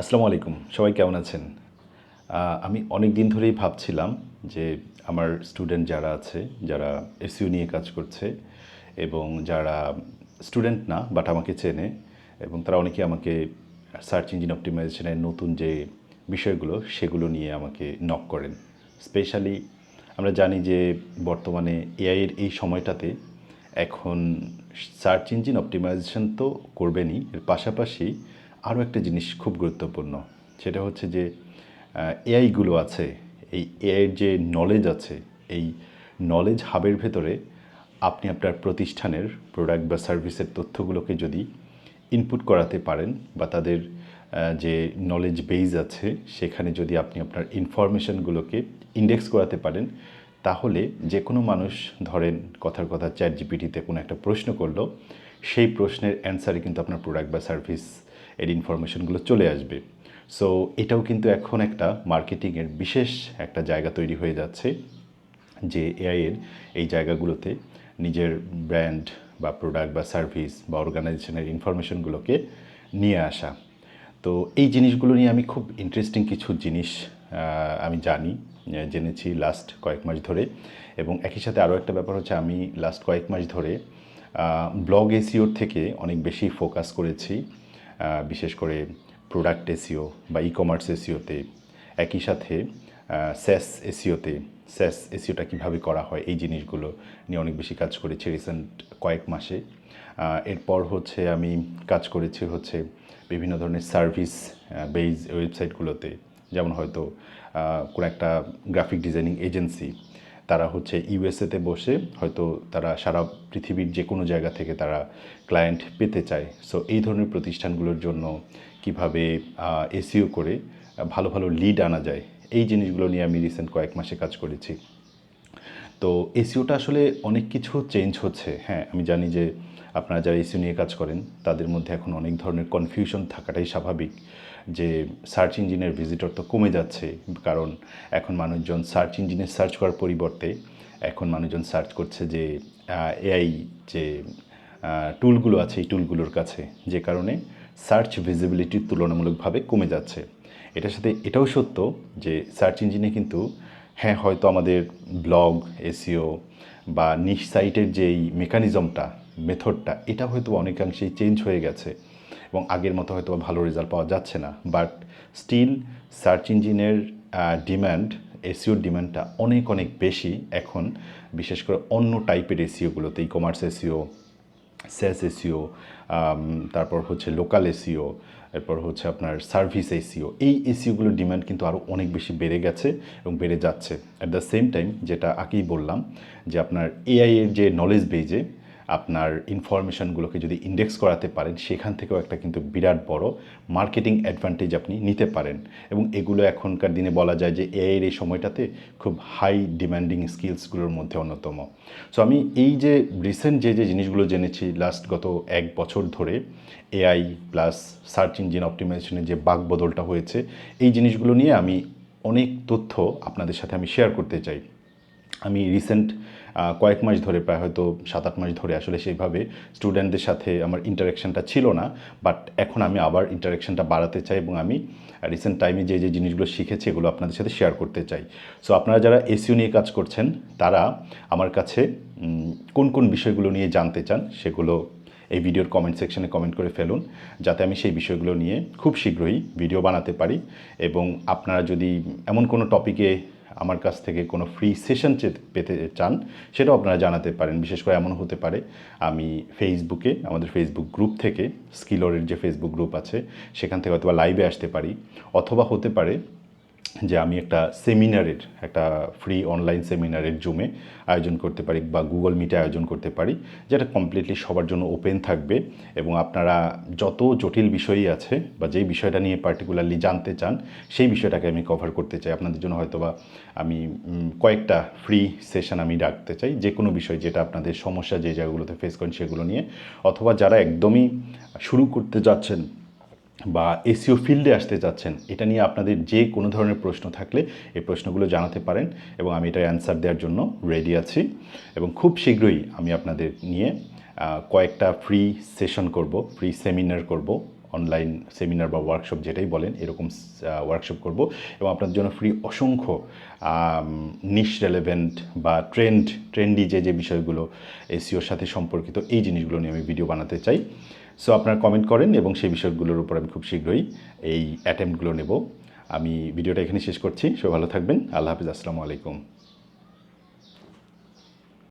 আসসালামু আলাইকুম, সবাই কেমন আছেন? আমি অনেক দিন ধরেই ভাবছিলাম যে আমার স্টুডেন্ট যারা আছে, যারা এসইউ নিয়ে কাজ করছে এবং যারা স্টুডেন্ট না, বাট আমাকে চেনে এবং তারা অনেকে আমাকে সার্চ ইঞ্জিন অপটিমাইজেশনের নতুন যে বিষয়গুলো, সেগুলো নিয়ে আমাকে নক করেন। স্পেশালি আমরা জানি যে বর্তমানে এআইয়ের এই সময়টাতে এখন সার্চ ইঞ্জিন অপটিমাইজেশন তো করবেনই, এর পাশাপাশি আরও একটা জিনিস খুব গুরুত্বপূর্ণ, সেটা হচ্ছে যে এআইগুলো আছে, এই এআইয়ের যে নলেজ আছে, এই নলেজ হাবের ভেতরে আপনি আপনার প্রতিষ্ঠানের প্রোডাক্ট বা সার্ভিসের তথ্যগুলোকে যদি ইনপুট করাতে পারেন বা তাদের যে নলেজ বেজ আছে, সেখানে যদি আপনি আপনার ইনফরমেশনগুলোকে ইন্ডেক্স করাতে পারেন, তাহলে যে কোনো মানুষ ধরেন কথার কথা চ্যাট জিপিটিতে কোনো একটা প্রশ্ন করল, সেই প্রশ্নের অ্যান্সারে কিন্তু আপনার প্রোডাক্ট বা সার্ভিস এর ইনফরমেশনগুলো চলে আসবে। সো এটাও কিন্তু এখন একটা মার্কেটিংয়ের বিশেষ একটা জায়গা তৈরি হয়ে যাচ্ছে, যে এআইয়ের এই জায়গাগুলোতে নিজের ব্র্যান্ড বা প্রোডাক্ট বা সার্ভিস বা অর্গানাইজেশনের ইনফরমেশনগুলোকে নিয়ে আসা। তো এই জিনিসগুলো নিয়ে আমি খুব ইন্টারেস্টিং কিছু জিনিস আমি জানি জেনেছি লাস্ট কয়েক মাস ধরে। এবং একই সাথে আরও একটা ব্যাপার হচ্ছে, আমি লাস্ট কয়েক মাস ধরে ব্লগ এসিওর থেকে অনেক বেশি ফোকাস করেছি। বিশেষ করে প্রোডাক্ট এসিও বা ই কমার্স এসিওতে একই সাথে স্যাস এসিওতে স্যাস এসিওটা কীভাবে করা হয়, এই জিনিসগুলো নিয়ে অনেক বেশি কাজ করেছি রিসেন্ট কয়েক মাসে। এরপর হচ্ছে আমি কাজ করেছি হচ্ছে বিভিন্ন ধরনের সার্ভিস বেজ ওয়েবসাইটগুলোতে যেমন হয়তো কোনো একটা গ্রাফিক ডিজাইনিং এজেন্সি তারা হচ্ছে ইউএসএতে বসে হয়তো তারা সারা পৃথিবীর যে কোনো জায়গা থেকে তারা ক্লায়েন্ট পেতে চায়। সো এই ধরনের প্রতিষ্ঠানগুলোর জন্য কীভাবে এসিও করে ভালো ভালো লিড আনা যায়, এই জিনিসগুলো নিয়ে আমি রিসেন্ট কয়েক মাসে কাজ করেছি। তো এসিওটা আসলে অনেক কিছু চেঞ্জ হচ্ছে। হ্যাঁ আমি জানি যে আপনারা যারা এসিও নিয়ে কাজ করেন, তাদের মধ্যে এখন অনেক ধরনের কনফিউশন থাকাটাই স্বাভাবিক যে সার্চ ইঞ্জিনের ভিজিটর তো কমে যাচ্ছে। কারণ এখন মানুষজন সার্চ ইঞ্জিনে সার্চ করার পরিবর্তে এখন মানুষজন সার্চ করছে যে এআই যে টুলগুলো আছে এই টুলগুলোর কাছে। যে কারণে সার্চ ভিজিবিলিটি তুলনামূলকভাবে কমে যাচ্ছে। এটার সাথে এটাও সত্য যে সার্চ ইঞ্জিনে কিন্তু হ্যাঁ হয়তো আমাদের ব্লগ এসিও বা নিশ সাইটের যেই মেকানিজমটা মেথডটা এটা হয়তো অনেকাংশেই চেঞ্জ হয়ে গেছে এবং আগের মতো হয়তো ভালো রেজাল্ট পাওয়া যাচ্ছে না। বাট স্টিল সার্চ ইঞ্জিনের ডিম্যান্ড এসিওর ডিম্যান্ডটা অনেক অনেক বেশি এখন। বিশেষ করে অন্য টাইপের এসিওগুলোতে e commerce SEO SaaS SEO তারপর হচ্ছে লোকাল এসিও এরপর হচ্ছে আপনার সার্ভিস এসিও এই এসিওগুলোর ডিমান্ড কিন্তু আরও অনেক বেশি বেড়ে গেছে এবং বেড়ে যাচ্ছে। অ্যাট দ্য সেম টাইম যেটা আগেই বললাম, যে আপনার এআইয়ের যে নলেজ বেজে আপনার ইনফরমেশনগুলোকে যদি ইন্ডেক্স করাতে পারেন, সেখান থেকেও একটা কিন্তু বিরাট বড় মার্কেটিং অ্যাডভান্টেজ আপনি নিতে পারেন। এবং এগুলো এখনকার দিনে বলা যায় যে এআইয়ের এই সময়টাতে খুব হাই ডিম্যান্ডিং স্কিলসগুলোর মধ্যে অন্যতম। সো আমি এই যে রিসেন্ট যে যে জিনিসগুলো জেনেছি লাস্ট গত এক বছর ধরে এআই প্লাস সার্চ ইঞ্জিন অপটিমাইজেশনের যে বাক বদলটা হয়েছে, এই জিনিসগুলো নিয়ে আমি অনেক তথ্য আপনাদের সাথে আমি শেয়ার করতে চাই। আমি রিসেন্ট কয়েক মাস ধরে, প্রায় হয়তো সাত আট মাস ধরে আসলে সেইভাবে স্টুডেন্টদের সাথে আমার ইন্টারাকশানটা ছিল না বাট এখন আমি আবার ইন্টারাকশানটা বাড়াতে চাই এবং আমি রিসেন্ট টাইমে যে যে জিনিসগুলো শিখেছি এগুলো আপনাদের সাথে শেয়ার করতে চাই। সো আপনারা যারা এসিও নিয়ে কাজ করছেন, তারা আমার কাছে কোন কোন বিষয়গুলো নিয়ে জানতে চান, সেগুলো এই ভিডিওর কমেন্ট সেকশনে কমেন্ট করে ফেলুন, যাতে আমি সেই বিষয়গুলো নিয়ে খুব শীঘ্রই ভিডিও বানাতে পারি এবং আপনারা যদি এমন কোনো টপিকে আমার কাছ থেকে কোনো ফ্রি সেশন পেতে চান, সেটাও আপনারা জানাতে পারেন। বিশেষ করে এমন হতে পারে, আমি ফেসবুকে আমাদের ফেসবুক গ্রুপ থেকে স্কিলরের যে ফেসবুক গ্রুপ আছে, সেখান থেকে অথবা লাইভে আসতে পারি। অথবা হতে পারে যে আমি একটা সেমিনারের, একটা ফ্রি অনলাইন সেমিনারের জুমে আয়োজন করতে পারি বা গুগল মিটে আয়োজন করতে পারি, যেটা কমপ্লিটলি সবার জন্য ওপেন থাকবে এবং আপনারা যত জটিল বিষয়ই আছে বা যেই বিষয়টা নিয়ে পার্টিকুলারলি জানতে চান, সেই বিষয়টাকে আমি কভার করতে চাই। আপনাদের জন্য হয়তোবা আমি কয়েকটা ফ্রি সেশন আমি রাখতে চাই যে কোনো বিষয় যেটা আপনাদের সমস্যা যে জায়গাগুলোতে ফেস করেন সেগুলো নিয়ে। অথবা যারা একদমই শুরু করতে যাচ্ছেন বা এসিও ফিল্ডে আসতে চাচ্ছেন, এটা নিয়ে আপনাদের যে কোনো ধরনের প্রশ্ন থাকলে এই প্রশ্নগুলো জানাতে পারেন এবং আমি এটা অ্যান্সার দেওয়ার জন্য রেডি আছি এবং খুব শীঘ্রই আমি আপনাদের নিয়ে কয়েকটা ফ্রি সেশন করব ফ্রি সেমিনার করব অনলাইন সেমিনার বা ওয়ার্কশপ যেটাই বলেন, এরকম ওয়ার্কশপ করব এবং আপনার জন্য ফ্রি অসংখ্য নিশ রেলেভেন্ট বা ট্রেন্ড ট্রেন্ডি যে যে বিষয়গুলো এসিওর সাথে সম্পর্কিত এই জিনিসগুলো নিয়ে আমি ভিডিও বানাতে চাই। সো আপনারা কমেন্ট করেন এবং সেই বিষয়গুলোর উপর আমি খুব শীঘ্রই এই অ্যাটেম্পটগুলো নেব। আমি ভিডিওটা এখানে শেষ করছি। সবাই ভালো থাকবেন। আল্লাহ হাফিজ। আসসালামু আলাইকুম।